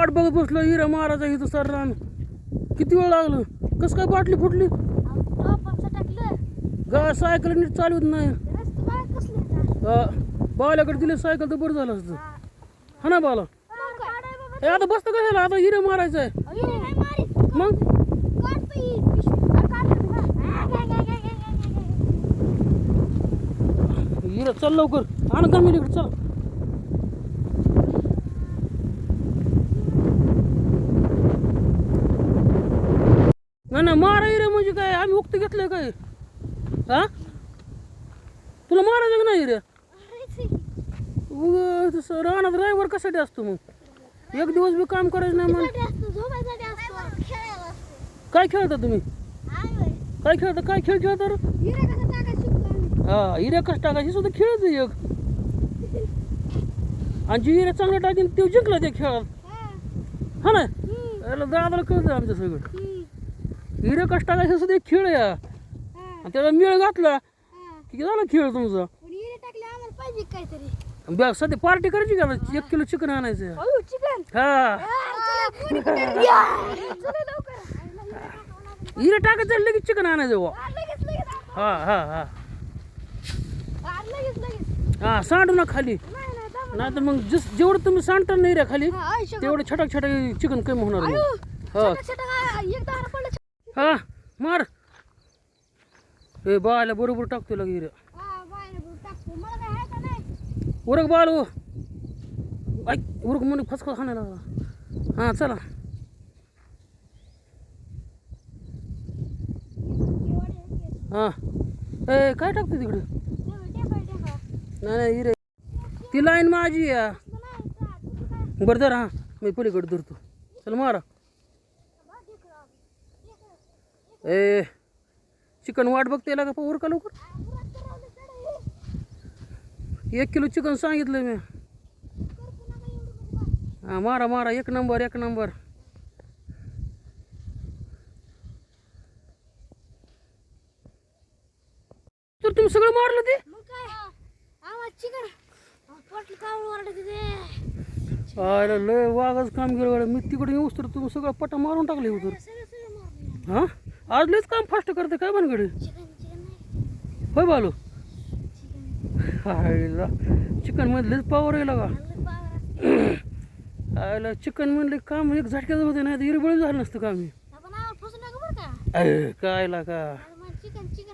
वाट बघत बसलो हिरा महाराजा इथं सर किती वेळ लागलं? कसं काय बाटली फुटली? गा सायकल नीट चालवत नाही. बाल्याकडे दिले सायकल तर बरं झालं असतं. हा ना बाला? हे आता बसतं कशाला आता हिरे मारायचं आहे मग? हिरा चल लवकर. आण का मी इकडे चल. नाही नाही मारा हिरे म्हणजे काय? आम्ही उक्त घेतलंय काय? हा? तुला मारायचं नाही तसं राहणार ड्रायव्हर कशासाठी असतो मग? एक दिवस बी काम करायचं नाही मग काय खेळता तुम्ही? काय खेळता? काय खेळ खेळता रे? हा हिऱ्या कस टाकायची? सुद्धा खेळच एक. आणि जी हिऱ्या चांगला टाकीन तो जिंकला त्या खेळात. हा. ना? दादाला कळतं आमचं सगळं. हिरे टाकायचं सुद्धा एक खेळ आहे. आणि त्याला मेळ घातला की झाला खेळ तुमचा? बॅग सध्या पार्टी करायची का? एक किलो चिकन आणायचं. हा. हिरे टाकायचं लगेच चिकन आणायचं हा हा हा हा, हा सांडू ना खाली. नाही तर मग जस जेवढं तुम्ही सांडता नाही रे खाली तेवढं छटाक छटाक चिकन कमी होणार. हा. हा मार. ए बायला बरोबर टाकतो लगे हा उरक बाल हो ऐक उरक म्हणे फसका खाण्याला हां चला. हां. ए काय टाकतो तिकडे? नाही नाही हिरे. ती लाईन माझी बरं धर हां. मी पलीकडे धरतो. चल मारा. ए चिकन वाट बघते का उर का लवकर? एक किलो चिकन सांगितलं मी. हां मारा मारा एक नंबर एक नंबर. तर तुम्ही सगळं मारलं ते? आयला लय वाघच काम केलं. मी तिकडे येऊस तर तुम्ही सगळं पटा मारून टाकले मारलं हां? आज लयच काम फास्ट करते काय भानगडे? होय बालू? चिकन आयला चिकन पावर आहे का आयला चिकन म्हणले काम एक झटक्याचं होते नाही तर हिरबळ झालं नसतं काम. हे. कायला का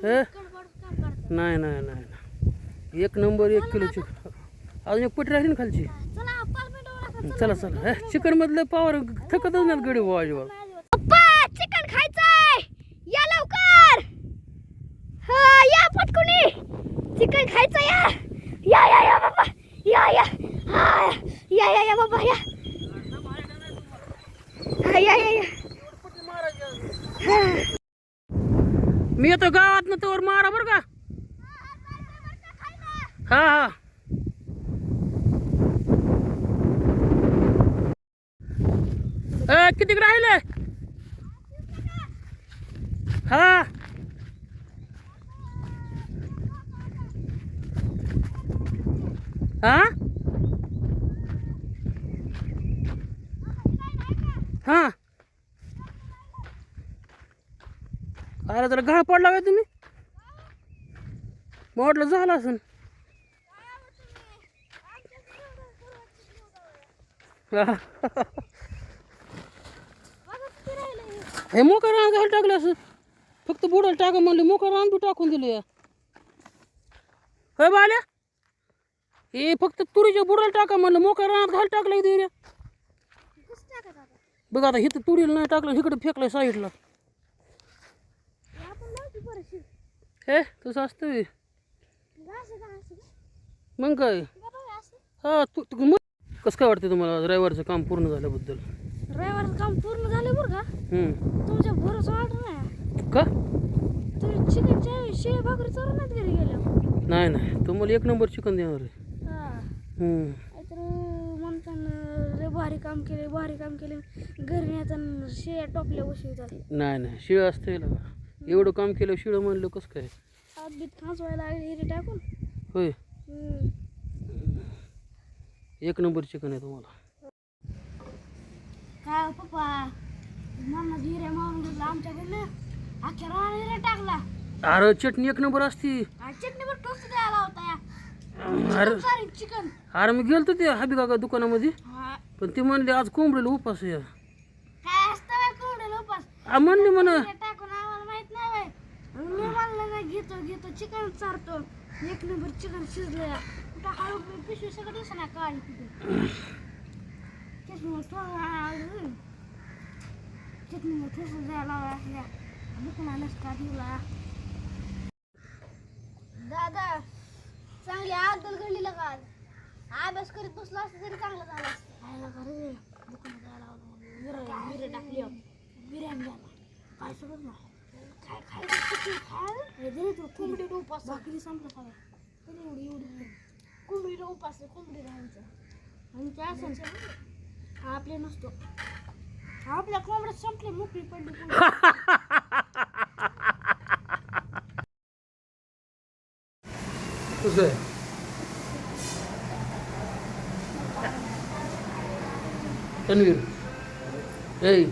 हे? नाही नाही नाही नाही. एक नंबर एक किलो चिकन. अजून एक पटी राहिली ना खालची? चला चला. चिकन मधलं पावर थकतच नाही गडी बुवा अजिबात पप्पा चिकन खायचंय या लवकर हा या पटकुनी चिकन खायचं या. या या या बाबा. या या. हा. या या या बाबा या. हा, या या या. मी येतो गावात ना तोवर मारा बरं का. हा हा. अ, किती राहिले? हा. हा? हा. अरे तुला घा पडला का तुम्ही. म्हटलं झालं असून. हे. मोका रान घाल टाकलं असं फक्त बुडाला टाका म्हणलं मोका रान बी टाकून दिले होय बाल्या? हे फक्त तुरीच्या बुडाला टाका म्हणलं मोका रानात घाल टाकलं इथे बघ आता इथं तुरीला नाही टाकलं इकडे फेकलं साईडला. हे तसं असतं. मग काय? हा तू मग कसं काय वाटतं तुम्हाला ड्रायव्हरचं काम पूर्ण झाल्याबद्दल? ड्रायव्हरचं काम पूर्ण झालं बरं का. तुमच्या भरोसा वाटत नाही. का? तुम्ही चिकनच्या शेळी भाकरी चोरून नाही घरी गेल्या. नाही नाही. तुम्हाला एक नंबर चिकन देणार आहे. तर म्हणताना रे भारी काम केले भारी काम केले. घरी नेताना शेया टोपल्या बसवितात नाही नाही. शिळ असते एवढं काम केलं शिळ म्हणलं कसं काय? हात बीत खासवायला लागले हिरे टाकून. होय. एक नंबर चिकन आहे तुम्हाला. काय हो पप्पा? मम्मा हिरे मारून आमच्याकडनं. राहणार हिरे टाकला. अरे चटणी एक नंबर असती. आणि चटणीवर टोस्ट द्यायला होता या अरे चिकन अरे मी गेलतो ते हबी काका दुकानामध्ये. हा. पण ते म्हणले आज कोंबडीला उपास आहे. काय असतं उपास? आ, म्हणले म्हणा. टाकून आम्हाला माहीत नाही बाय मग मी म्हणलं नाही घेतो घेतो चिकन चारतो. एक नंबर चिकन शिजलं या कुठं हळू पिशवी सगळं दिसना काळी तिथे चटणीवर थोडं चटणीवर ठोसून द्यायला असल्या दुकानालाच का दिला? दादा चांगली आदल घडलीला का आज अभ्यास करीत बसला असतं तरी चांगलं झालं असतं. खायला का रे? दुकानात जायला मिरं मिरं टाकली बिर्याणी द्यायला काय सगळं नाही. काय खायचं? किती खायला दे तू कोंबडी उपास. भाकरी संपलं सगळं तरी एवढी एवढी कोंबडीला उपास आहे कोंबडी राहायचं. आणि हा आपले नसतो. आपल्या कोंबड्यात संपले मोकळी पडली कोंबडी. कसं आहे तन्वीर ए